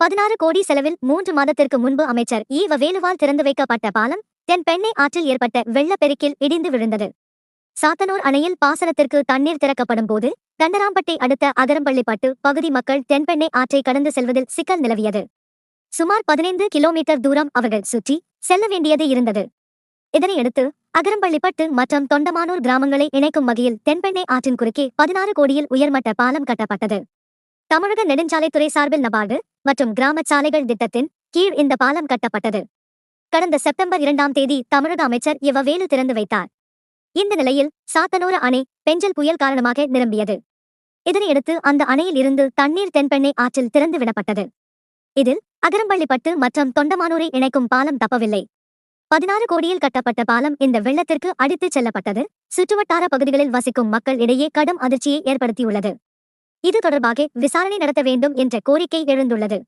பதினாறு கோடி செலவில் மூன்று மாதத்திற்கு முன்பு அமைச்சர் ஈவ வேலுவால் திறந்து வைக்கப்பட்ட பாலம் தென்பெண்ணை ஆற்றில் ஏற்பட்ட வெள்ளப்பெருக்கில் இடிந்து விழுந்தது. சாத்தனூர் அணையில் பாசனத்திற்கு தண்ணீர் திறக்கப்படும் போது கண்டராம்பட்டை அடுத்த அகரம்பள்ளிப்பட்டு பகுதி மக்கள் தென்பெண்ணை ஆற்றை கடந்து செல்வதில் சிக்கல் நிலவியது. சுமார் பதினைந்து கிலோமீட்டர் தூரம் அவர்கள் சுற்றி செல்ல வேண்டியது இருந்தது. இதனையடுத்து அகரம்பள்ளிப்பட்டு மற்றும் தொண்டமானூர் கிராமங்களை இணைக்கும் வகையில் தென்பெண்ணை ஆற்றின் குறுக்கே பதினாறு கோடியில் உயர்மட்ட பாலம் கட்டப்பட்டது. தமிழக நெடுஞ்சாலைத்துறை சார்பில் நபார்டு மற்றும் கிராம சாலைகள் திட்டத்தின் கீழ் இந்த பாலம் கட்டப்பட்டது. கடந்த செப்டம்பர் இரண்டாம் தேதி தமிழக அமைச்சர் இவ்வவேலு திறந்து வைத்தார். இந்த நிலையில் சாத்தனூர அணை பெஞ்சல் புயல் காரணமாக நிரம்பியது. இதனையடுத்து அந்த அணையில் இருந்து தண்ணீர் தென்பெண்ணை ஆற்றில் திறந்து விடப்பட்டது. இதில் அகரம்பள்ளிப்பட்டு மற்றும் தொண்டமானூரை இணைக்கும் பாலம் தப்பவில்லை. பதினாறு கோடியில் கட்டப்பட்ட பாலம் இந்த வெள்ளத்திற்கு அடித்துச் செல்லப்பட்டது. சுற்றுவட்டார பகுதிகளில் வசிக்கும் மக்கள் இடையே கடும் அதிர்ச்சியை ஏற்படுத்தியுள்ளது. இது தொடர்பாக விசாரணை நடத்த வேண்டும் என்ற கோரிக்கை எழுந்துள்ளது.